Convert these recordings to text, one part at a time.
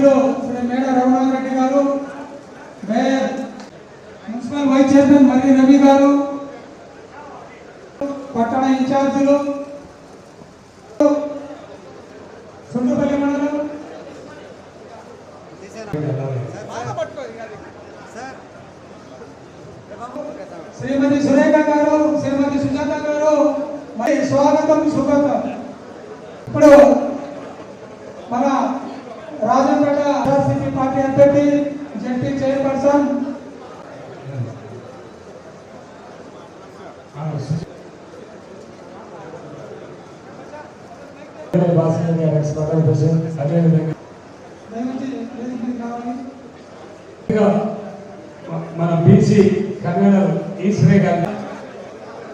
సభ్యులు శ్రీ మేడ రఘునాథ్ రెడ్డి గారు mayor municipal vice chairman Marri Ravi గారు పట్టణ ఇన్ఛార్జీలు సుండుపల్లి మండలం. శ్రీమతి సురేఖ గారు శ్రీమతి సుజాత గారు మరి స్వాగతం సుగతం. ఇప్పుడు భాస్కర్ గారి స్వాగతం కోసం అదేవిధంగా మన బీసీ కన్వీనర్ ఈశ్వరి గారి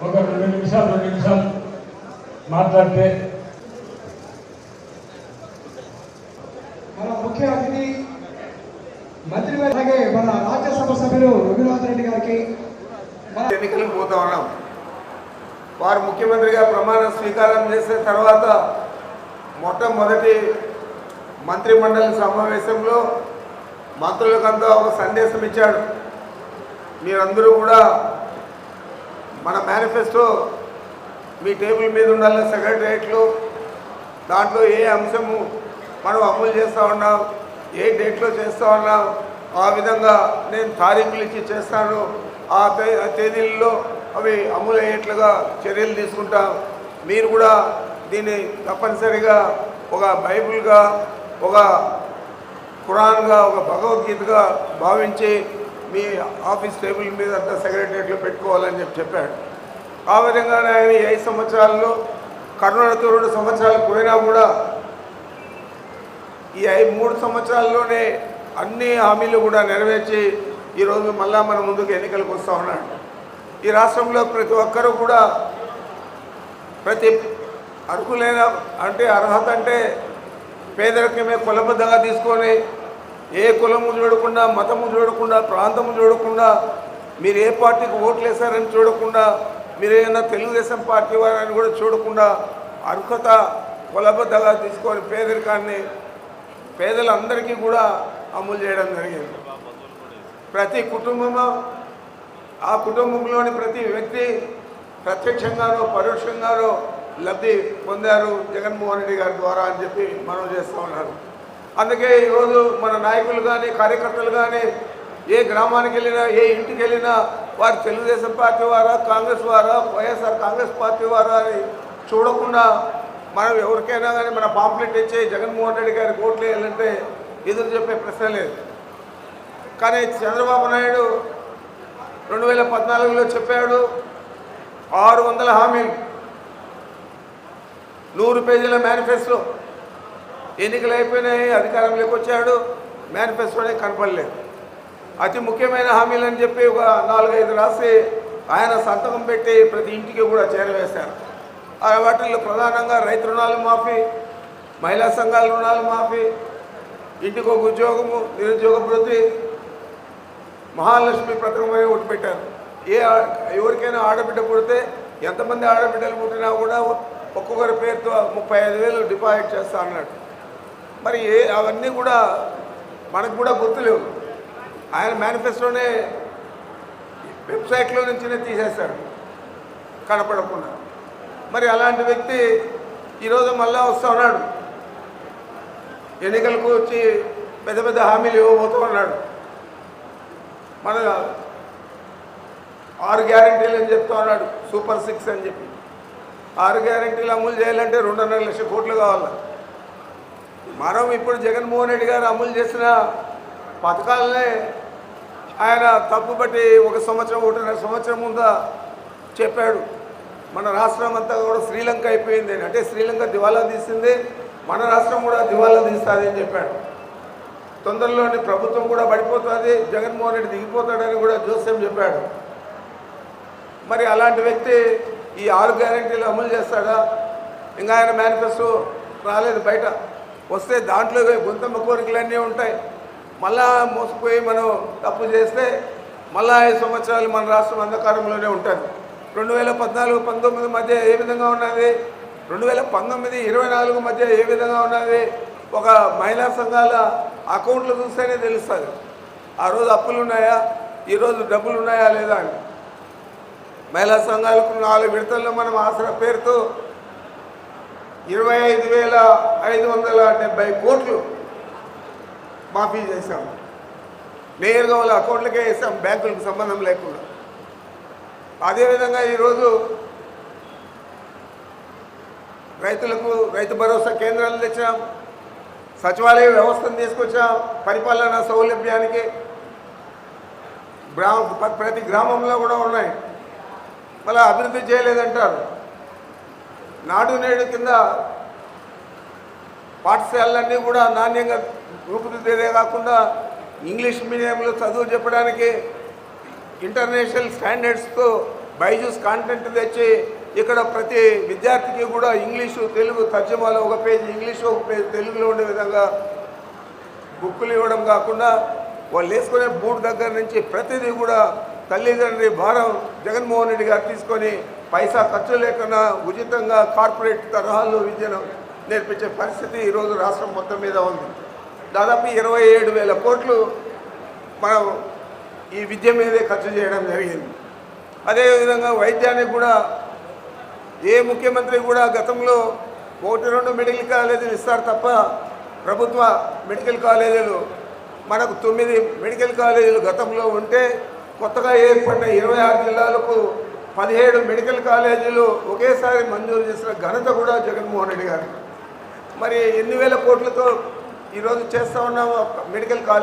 ఒక రెండు నిమిషాలు రెండు నిమిషాలు మాట్లాడితే మన ముఖ్య అతిథి మంత్రి అలాగే మన రాజ్యసభ సభ్యులు రఘునాథ్ రెడ్డి గారికి మన ఎన్నికలకు పోతా ఉన్నాం. వారు ముఖ్యమంత్రిగా ప్రమాణ స్వీకారం చేసిన తర్వాత మొట్టమొదటి మంత్రిమండలి సమావేశంలో మంత్రులకంతా ఒక సందేశం ఇచ్చాడు. మీరందరూ కూడా మన మేనిఫెస్టో మీ టేబుల్ మీద ఉండాలి సెక్రటరియట్లో దాంట్లో ఏ అంశము మనం అమలు చేస్తూ ఉన్నాం ఏ డేట్లో చేస్తూ ఉన్నాం ఆ విధంగా నేను తారీఖులు ఇచ్చి చేస్తాను. ఆ ఆ తేదీల్లో అవి అమలు అయ్యేట్లుగా చర్యలు తీసుకుంటాం. మీరు కూడా దీన్ని తప్పనిసరిగా ఒక బైబిల్గా ఒక ఖురాన్గా ఒక భగవద్గీతగా భావించి మీ ఆఫీస్ టేబుల్ మీద అంతా సెక్రటరియట్లో పెట్టుకోవాలని చెప్పి చెప్పాడు. ఆ విధంగానే ఆయన ఐదు సంవత్సరాల్లో కరుణతో రెండు సంవత్సరాలు పోయినా కూడా ఈ ఐదు మూడు సంవత్సరాల్లోనే అన్ని హామీలు కూడా నెరవేర్చి ఈరోజు మళ్ళా మన ముందుకు ఎన్నికలకు వస్తూ ఉన్నాడు. ఈ రాష్ట్రంలో ప్రతి ఒక్కరూ కూడా ప్రతి అర్హులైన అంటే అర్హత అంటే పేదరికమే కులబద్ధంగా తీసుకొని ఏ కులము చూడకుండా మతము చూడకుండా ప్రాంతము చూడకుండా మీరు ఏ పార్టీకి ఓట్లు వేశారని చూడకుండా మీరు ఏదైనా తెలుగుదేశం పార్టీ వారని కూడా చూడకుండా అర్హత కులబద్ధంగా తీసుకొని పేదరికాన్ని పేదలందరికీ కూడా అమలు చేయడం జరిగింది. ప్రతి కుటుంబము ఆ కుటుంబంలోని ప్రతి వ్యక్తి ప్రత్యక్షంగానో పరోక్షంగానో లబ్ధి పొందారు జగన్మోహన్ రెడ్డి గారి ద్వారా అని చెప్పి మనం చేస్తూ ఉన్నారు. అందుకే ఈరోజు మన నాయకులు కానీ కార్యకర్తలు కానీ ఏ గ్రామానికి వెళ్ళినా ఏ ఇంటికి వెళ్ళినా వారు తెలుగుదేశం పార్టీ వారా కాంగ్రెస్ వారా వైఎస్ఆర్ కాంగ్రెస్ పార్టీ వారా అని చూడకుండా మనం ఎవరికైనా కానీ మన పాంప్లెట్ ఇచ్చి జగన్మోహన్ రెడ్డి గారికి ఓట్లు వేయాలంటే ఎదురు చెప్పే ప్రశ్న లేదు. కానీ చంద్రబాబు నాయుడు రెండు వేల పద్నాలుగులో చెప్పాడు ఆరు వందల హామీలు నూరు పేజీల మేనిఫెస్టో. ఎన్నికలు అయిపోయినాయి అధికారంలోకి వచ్చాడు మేనిఫెస్టోనే కనపడలేదు. అతి ముఖ్యమైన హామీలు అని చెప్పి ఒక నాలుగైదు రాసి ఆయన సంతకం పెట్టి ప్రతి ఇంటికి కూడా చేరవేశారు. ఆ వాటిల్లో ప్రధానంగా రైతు రుణాలు మాఫీ మహిళా సంఘాల రుణాలు మాఫీ ఇంటికి ఒక ఉద్యోగము నిరుద్యోగ వృద్ధి మహాలక్ష్మి పథకమే ఒకటి పెట్టారు. ఏ ఎవరికైనా ఆడబిడ్డ పుడితే ఎంతమంది ఆడబిడ్డలు పుట్టినా కూడా ఒక్కొక్కరి పేరుతో ముప్పై ఐదు వేలు డిపాజిట్ చేస్తా అన్నాడు. మరి ఏ అవన్నీ కూడా మనకు కూడా గుర్తులేవు. ఆయన మేనిఫెస్టోనే వెబ్సైట్లో నుంచినే తీసేశాడు కనపడకుండా. మరి అలాంటి వ్యక్తి ఈరోజు మళ్ళా వస్తూ ఉన్నాడు. ఎన్నికలకు వచ్చి పెద్ద పెద్ద హామీలు ఇవ్వబోతూ ఉన్నాడు. మన ఆరు గ్యారంటీలు అని చెప్తా ఉన్నాడు. సూపర్ సిక్స్ అని చెప్పి. ఆరు గ్యారంటీలు అమలు చేయాలంటే రెండున్నర లక్షల కోట్లు కావాలి. మనం ఇప్పుడు జగన్మోహన్ రెడ్డి గారు అమలు చేసిన పథకాలనే ఆయన తప్పుపట్టి ఒక సంవత్సరం ఒకటిన్నర సంవత్సరం ముందా చెప్పాడు. మన రాష్ట్రం అంతా కూడా శ్రీలంక అయిపోయింది. అంటే శ్రీలంక దివాలా తీసింది. మన రాష్ట్రం కూడా దివాలా తీస్తుంది అని చెప్పాడు. తొందరలోనే ప్రభుత్వం కూడా పడిపోతుంది. జగన్మోహన్ రెడ్డి దిగిపోతాడని కూడా జోస్యం చెప్పాడు. మరి అలాంటి వ్యక్తి ఈ ఆరు గ్యారెంటీలు అమలు చేస్తాడా? ఇంకా ఆయన మేనిఫెస్టో రాలేదు బయట. వస్తే దాంట్లో గుంతమ్మ కోరికలన్నీ ఉంటాయి. మళ్ళా మోసపోయి మనం తప్పు చేస్తే మళ్ళా ఐదు సంవత్సరాలు మన రాష్ట్రం అంధకారంలోనే ఉంటుంది. రెండు వేల పద్నాలుగు పంతొమ్మిది మధ్య ఏ విధంగా ఉన్నది? రెండు వేల పంతొమ్మిది ఇరవై నాలుగు మధ్య ఏ విధంగా ఉన్నది? ఒక మహిళా సంఘాల అకౌంట్లు చూస్తేనే తెలుస్తుంది. ఆ రోజు అప్పులు ఉన్నాయా ఈరోజు డబ్బులు ఉన్నాయా లేదా అని. మహిళా సంఘాలకు నాలుగు విడతల్లో మనం ఆసరా పేరుతో ఇరవై ఐదు వేల ఐదు వందల డెబ్బై కోట్లు మాఫీ చేశాం నేరుగా వాళ్ళ అకౌంట్లకే వేసాం బ్యాంకులకు సంబంధం లేకుండా. అదేవిధంగా ఈరోజు రైతులకు రైతు భరోసా కేంద్రాలు తెచ్చాం సచివాలయ వ్యవస్థను తీసుకొచ్చాం పరిపాలనా సౌలభ్యానికి గ్రామ ప్రతి గ్రామంలో కూడా ఉన్నాయి. మళ్ళీ అభివృద్ధి చేయలేదంటారు. నాడు నేడు కింద పాఠశాలలన్నీ కూడా నాణ్యంగా రూపుదిద్దేదే కాకుండా ఇంగ్లీష్ మీడియంలో చదువు చెప్పడానికి ఇంటర్నేషనల్ స్టాండర్డ్స్తో బైజూస్ కాంటెంట్ తెచ్చి ఇక్కడ ప్రతి విద్యార్థికి కూడా ఇంగ్లీషు తెలుగు తర్జమాలో ఒక పేజీ ఇంగ్లీషు ఒక పేజీ తెలుగులో ఉండే విధంగా బుక్కులు ఇవ్వడం కాకుండా వాళ్ళు వేసుకునే బూట్ దగ్గర నుంచి ప్రతిదీ కూడా తల్లిదండ్రి భారం జగన్మోహన్ రెడ్డి గారు తీసుకొని పైసా ఖర్చు లేకుండా ఉచితంగా కార్పొరేట్ తరహాలో విద్యను నేర్పించే పరిస్థితి ఈరోజు రాష్ట్రం మొత్తం మీద ఉంది. దాదాపు ఇరవై ఏడు వేల కోట్లు మనం ఈ విద్య మీదే ఖర్చు చేయడం జరిగింది. అదేవిధంగా వైద్యానికి కూడా ఏ ముఖ్యమంత్రి కూడా గతంలో ఒకటి రెండు మెడికల్ కాలేజీలు ఇస్తారు తప్ప ప్రభుత్వ మెడికల్ కాలేజీలు మనకు తొమ్మిది మెడికల్ కాలేజీలు గతంలో ఉంటే కొత్తగా ఏర్పడిన ఇరవై ఆరు జిల్లాలకు పదిహేడు మెడికల్ కాలేజీలు ఒకేసారి మంజూరు చేసిన ఘనత కూడా జగన్మోహన్ రెడ్డి గారు. మరి ఎన్ని వేల కోట్లతో ఈరోజు చేస్తూ ఉన్నాము మెడికల్ కాలేజ్